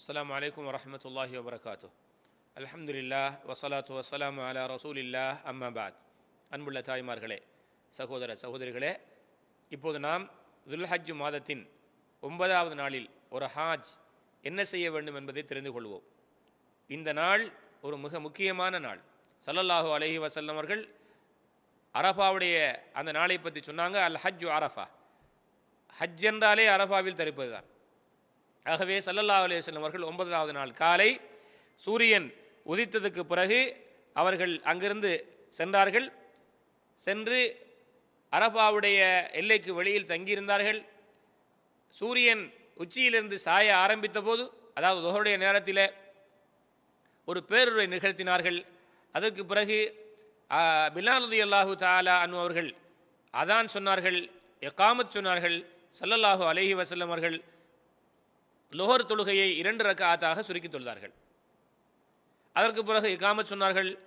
السلام عليكم ورحمة الله وبركاته الحمد لله والصلاة والسلام على رسول الله أما بعد அன்புள்ள தாய்மார்களே சகோதர சகோதரிகளே இப்போது நாம் துல்ஹஜ் மாதத்தின் ஒன்பதாவது நாளில் ஒரு ஹாஜ் என்ன செய்ய வேண்டும் என்பதை தெரிந்து கொள்வோம் இந்த நாள் ஒரு மிக முக்கியமான நாள் ஸல்லல்லாஹு அலைஹி வஸல்லம் அவர்கள் அரஃபாவுடைய அந்த நாளை பற்றி சொன்னாங்க அல் ஹஜ் அரஃபா ஹஜ் என்றாலே அரஃபாவில் தரிப்பது தான் ஆகவே சல்லல்லா அலைஹி அவர்கள் ஒன்பதாவது நாள் காலை சூரியன் உதித்ததுக்கு பிறகு அவர்கள் அங்கிருந்து சென்றார்கள். சென்று அரபாவுடைய எல்லைக்கு வெளியில் தங்கியிருந்தார்கள். சூரியன் உச்சியிலிருந்து சாய ஆரம்பித்த போது அதாவது தொகருடைய நேரத்தில் ஒரு பேருரை நிகழ்த்தினார்கள். அதற்கு பிறகு பிலால் ரதி அல்லாஹு தாலா அனு அவர்கள் அதான் சொன்னார்கள் எக்காமத் சொன்னார்கள். சல்லல்லாஹு அலஹி வசல்லம் அவர்கள் லோஹர் தொழுகையை இரண்டு ரக்காத்தாக சுருக்கி தொழுதார்கள். அதற்கு பிறகு இகாமத் சொன்னார்கள்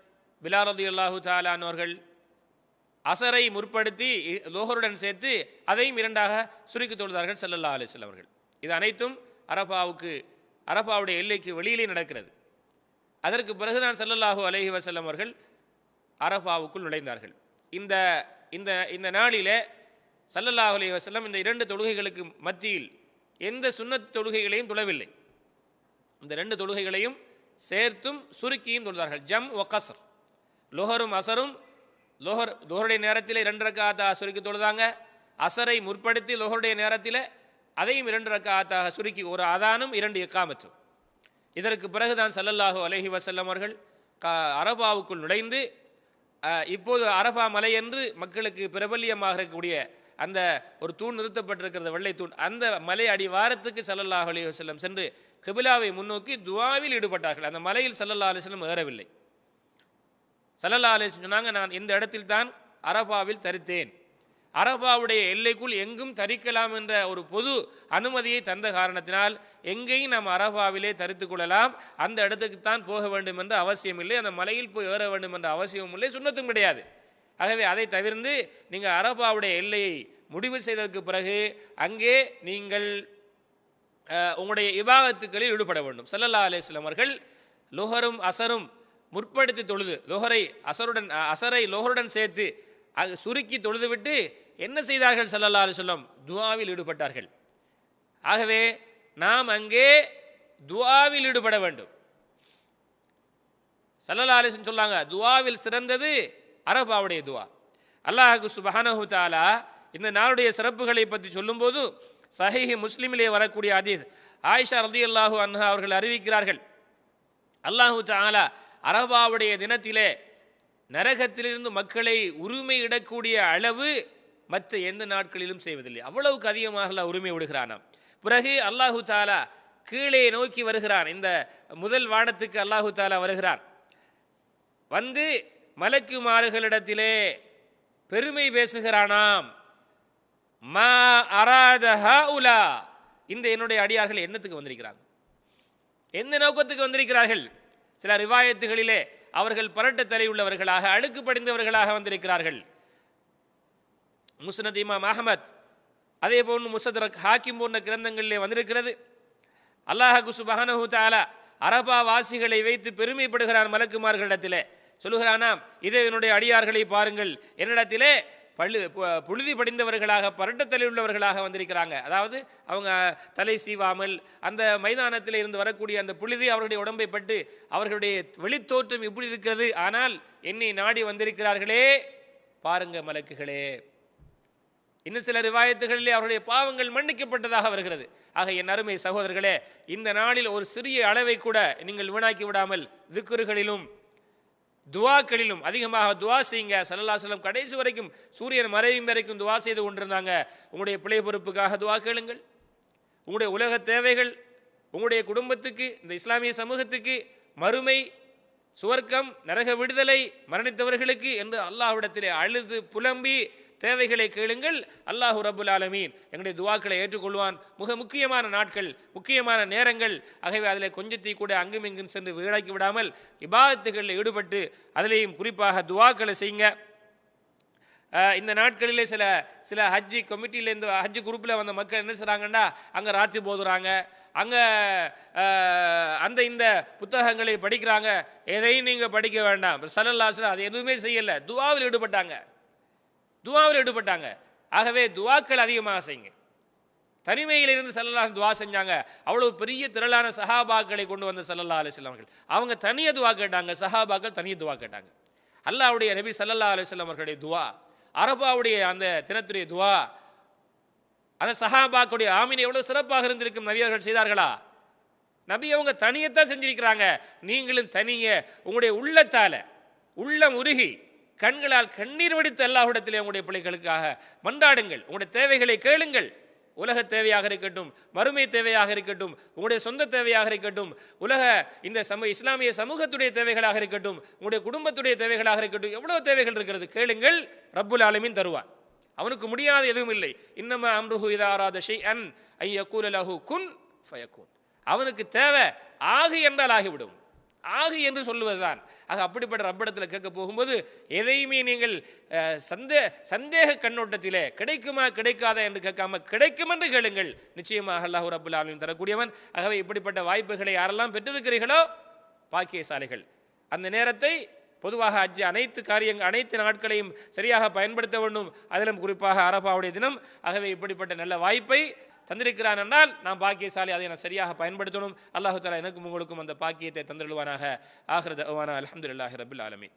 பிலால் ரதி அல்லாஹு தாலானோர்கள் அசரை முற்படுத்தி இ- லோஹருடன் சேர்த்து அதையும் இரண்டாக சுருக்கி தொழுதார்கள் சல்லல்லா அலிஸ்லாம் அவர்கள். இது அனைத்தும் அரபாவுக்கு அரபாவுடைய எல்லைக்கு வெளியிலே நடக்கிறது. அதற்கு பிறகுதான் சல்லல்லாஹு அலஹி வசல்லம் அவர்கள் அரபாவுக்குள் நுழைந்தார்கள். இந்த இந்த இந்த நாளிலே சல்லல்லாஹு அலி வசல்லம் இந்த இரண்டு தொழுகைகளுக்கு மத்தியில் எந்த சுண்ணத் தொழுகைகளையும் தொழவில்லை. இந்த ரெண்டு தொழுகைகளையும் சேர்த்தும் சுருக்கியும் தொழுதார்கள். ஜம் ஒ கசர் லோஹரும் அசரும் லோஹர் லோஹருடைய நேரத்தில் இரண்டு ரக்காத்தாக சுருக்கி தொழுதாங்க. அசரை முற்படுத்தி லோஹருடைய நேரத்தில் அதையும் இரண்டு ரக்காத்தாக சுருக்கி ஒரு அதானும் இரண்டு எக்காமற்றும் இதற்கு பிறகுதான் சல்லல்லாஹு அலஹி வசல்லம் அவர்கள் க அரபாவுக்குள் நுழைந்து இப்போது அரபா மலை என்று மக்களுக்கு பிரபல்யமாக இருக்கக்கூடிய அந்த ஒரு தூண் நிறுத்தப்பட்டிருக்கிறது வெள்ளை தூண் அந்த மலை அடிவாரத்துக்கு சல்லல்லாஹ் அலி வசல்லம் சென்று கிபிலாவை முன்னோக்கி துவாவில் ஈடுபட்டார்கள். அந்த மலையில் சல்லல்லா அலிஸ்லம் ஏறவில்லை. சல்லல்லா அலிஸ்லம் சொன்னாங்க நான் இந்த இடத்தில் தான் அரபாவில் தரித்தேன். அரபாவுடைய எல்லைக்குள் எங்கும் தரிக்கலாம் என்ற ஒரு பொது அனுமதியை தந்த காரணத்தினால் எங்கேயும் நாம் அரபாவிலே தரித்துக் கொள்ளலாம். அந்த இடத்துக்கு தான் போக வேண்டும் என்ற அவசியம் இல்லை. அந்த மலையில் போய் ஏற வேண்டும் என்ற அவசியமும் இல்லை. சுண்ணத்தும் கிடையாது. ஆகவே அதை தவிர்த்து நீங்கள் அரபாவுடைய எல்லையை முடிவு செய்ததற்கு பிறகு அங்கே நீங்கள் அஹ், உங்களுடைய இபாகத்துக்களில் ஈடுபட வேண்டும். சல்லல்லா அலைஹி அவர்கள் லோஹரும் அசரும் முற்படுத்தி தொழுது லோஹரை அசருடன் அஹ், அசரை லோஹருடன் சேர்த்து அது சுருக்கி தொழுதுவிட்டு என்ன செய்தார்கள்? சல்லல்லா அலைஹி துவாவில் ஈடுபட்டார்கள். ஆகவே நாம் அங்கே துவாவில் ஈடுபட வேண்டும். சல்லல்லா அலைஹி சொல்லாங்க சொன்னாங்க சிறந்தது அரபாவுடைய துவா. அல்லாஹு சுப்ஹானஹு தாலா இந்த நாளுடைய சிறப்புகளை பற்றி சொல்லும்போது சஹிஹி முஸ்லீமிலே வரக்கூடிய அதீத் ஆயிஷா ரலியல்லாஹு அன்ஹா அவர்கள் அறிவிக்கிறார்கள். அல்லாஹு தாலா அரபாவுடைய தினத்திலே நரகத்திலிருந்து மக்களை உரிமை இடக்கூடிய அளவு மற்ற எந்த நாட்களிலும் செய்வதில்லை. அவ்வளவுக்கு அதிகமாக அல்லாஹ் உரிமை விடுகிறானாம். பிறகு அல்லாஹு தாலா கீழே நோக்கி வருகிறான். இந்த முதல் வானத்துக்கு அல்லாஹு தாலா வருகிறான். வந்து மலக்குமார்களிடத்திலே பெருமை பேசுகிறானாம். மா அராத உலா இந்த என்னுடைய அடியார்கள் என்னத்துக்கு வந்திருக்கிறாங்க? எந்த நோக்கத்துக்கு வந்திருக்கிறார்கள்? சில ரிவாயத்துகளிலே அவர்கள் பரட்ட தலை உள்ளவர்களாக அழுக்கு படிந்தவர்களாக வந்திருக்கிறார்கள். முஸ்னத் இமாம் அஹமத் அதே போன்று முசத்ரக் ஹாக்கிம் போன்ற கிரந்தங்களிலே வந்திருக்கிறது. அல்லாஹு சுபஹானஹு தாலா அரபா வாசிகளை வைத்து பெருமைப்படுகிறான் மலக்குமார்களிடத்திலே. சொல்லுகிறானாம் இதே என்னுடைய அடியார்களை பாருங்கள். என்னிடத்திலே பழு புழுதி படிந்தவர்களாக பரட்டத்தலை உள்ளவர்களாக வந்திருக்கிறாங்க. அதாவது அவங்க தலை சீவாமல் அந்த மைதானத்தில் இருந்து வரக்கூடிய அந்த புழுதி அவருடைய உடம்பை பட்டு அவர்களுடைய வெளித்தோற்றம் இப்படி இருக்கிறது. ஆனால் என்னை நாடி வந்திருக்கிறார்களே பாருங்க மலக்குகளே. இன்னும் சில ரிவாயத்துகளிலே அவருடைய பாவங்கள் மன்னிக்கப்பட்டதாக வருகிறது. ஆக என் அருமை சகோதரர்களே இந்த நாளில் ஒரு சிறிய அளவை கூட நீங்கள் வீணாக்கி விடாமல் திக்குறுகளிலும் துவாக்களிலும் அதிகமாக துவா செய்யுங்க. சல்லல்லா செல்லம் கடைசி வரைக்கும் சூரியன் மறையும் வரைக்கும் துவா செய்து கொண்டிருந்தாங்க. உங்களுடைய பிள்ளை பொறுப்புக்காக துவா கேளுங்கள். உங்களுடைய உலக தேவைகள் உங்களுடைய குடும்பத்துக்கு இந்த இஸ்லாமிய சமூகத்துக்கு மறுமை சுவர்க்கம் நரக விடுதலை மரணித்தவர்களுக்கு என்று அல்லாஹ்விடத்திலே அழுது புலம்பி தேவைகளை கேளுங்கள். அல்லாஹு ரபுல் ஆலமீன். எங்களுடைய துவாக்களை ஏற்றுக்கொள்வான். மிக முக்கியமான நாட்கள் முக்கியமான நேரங்கள். ஆகவே அதில் கொஞ்சத்தை கூட அங்கும் இங்கும் சென்று வீடாக்கி விடாமல் இபாதத்துகளில் ஈடுபட்டு அதிலேயும் குறிப்பாக துவாக்களை செய்யுங்க. இந்த நாட்களிலே சில சில ஹஜ்ஜி கமிட்டியிலேருந்து ஹஜ்ஜி குரூப்பில் வந்த மக்கள் என்ன செய்கிறாங்கன்னா அங்கே ராத்திரி போதுறாங்க. அங்கே அந்த இந்த புத்தகங்களை படிக்கிறாங்க. எதையும் நீங்கள் படிக்க வேண்டாம். சல்லல்லாஸ்ல அது எதுவுமே செய்யலை. துவாவில் ஈடுபட்டாங்க. துவாவில் ஈடுபட்டாங்க ஆகவே துவாக்கள் அதிகமாக செய்யுங்க. தனிமையில் இருந்து சல்லல்லா துவா செஞ்சாங்க. அவ்வளவு பெரிய திரளான சஹாபாக்களை கொண்டு வந்த சல்லல்லா அலிஸ்லாம் அவர்கள். அவங்க தனிய துவா கேட்டாங்க. சஹாபாக்கள் தனிய துவா கேட்டாங்க. அல்லாவுடைய நபி சல்லல்லா அலிஸ்லாம் அவர்களுடைய துவா அரபாவுடைய அந்த தினத்துடைய துவா அந்த சஹாபாக்குடைய ஆமீன் எவ்வளவு சிறப்பாக இருந்திருக்கும் நபி அவர்கள் செய்தார்களா? நபி அவங்க தனியத்தான் செஞ்சிருக்கிறாங்க. நீங்களும் தனிய உங்களுடைய உள்ளத்தால உள்ளம் உருகி கண்களால் கண்ணீர் வடித்து அல்லாஹ்விடத்திலே உங்களுடைய பிள்ளைகளுக்காக மன்றாடுங்கள். உங்களுடைய தேவைகளை கேளுங்கள். உலக தேவையாக இருக்கட்டும் மறுமை தேவையாக இருக்கட்டும் உங்களுடைய சொந்த தேவையாக இருக்கட்டும் உலக இந்த சம இஸ்லாமிய சமூகத்துடைய தேவைகளாக இருக்கட்டும் உங்களுடைய குடும்பத்துடைய தேவைகளாக இருக்கட்டும் எவ்வளவு தேவைகள் இருக்கிறது கேளுங்கள். ரப்புல் ஆலமின் தருவான் அவனுக்கு முடியாத எதுவும் இல்லை. இன்னம அம்ருஹு இதாராத ஷை அன் ஐ யக்கூல குன் ஃபயக்கூன் அவனுக்கு தேவை ஆகு என்றால் ஆகிவிடும். ஆகு என்று சொல்லுவதுதான். ஆக அப்படிப்பட்ட ரப்பிடத்தில் கேட்க போகும்போது எதையுமே நீங்கள் சந்தே சந்தேக கண்ணோட்டத்திலே கிடைக்குமா கிடைக்காதா என்று கேட்காம கிடைக்கும் என்று கேளுங்கள். நிச்சயமாக அல்லாஹ் ரப்புல் ஆலமின் தரக்கூடியவன். ஆகவே இப்படிப்பட்ட வாய்ப்புகளை யாரெல்லாம் பெற்றிருக்கிறீர்களோ பாக்கியசாலிகள். அந்த நேரத்தை பொதுவாக அஜ் அனைத்து காரியங்கள் அனைத்து நாட்களையும் சரியாக பயன்படுத்த வேண்டும். அதிலும் குறிப்பாக அரபாவுடைய தினம். ஆகவே இப்படிப்பட்ட நல்ல வாய்ப்பை தந்திருக்கிறான் என்றால் நாம் பாக்கியசாலி அதை நான் சரியாக பயன்படுத்தணும். அல்லாஹு தாலா எனக்கும் உங்களுக்கும் அந்த பாக்கியத்தை தந்திருவானாக ஆகிறது அவானா அலமதுல்லாஹி ரபுல் ஆலமின்.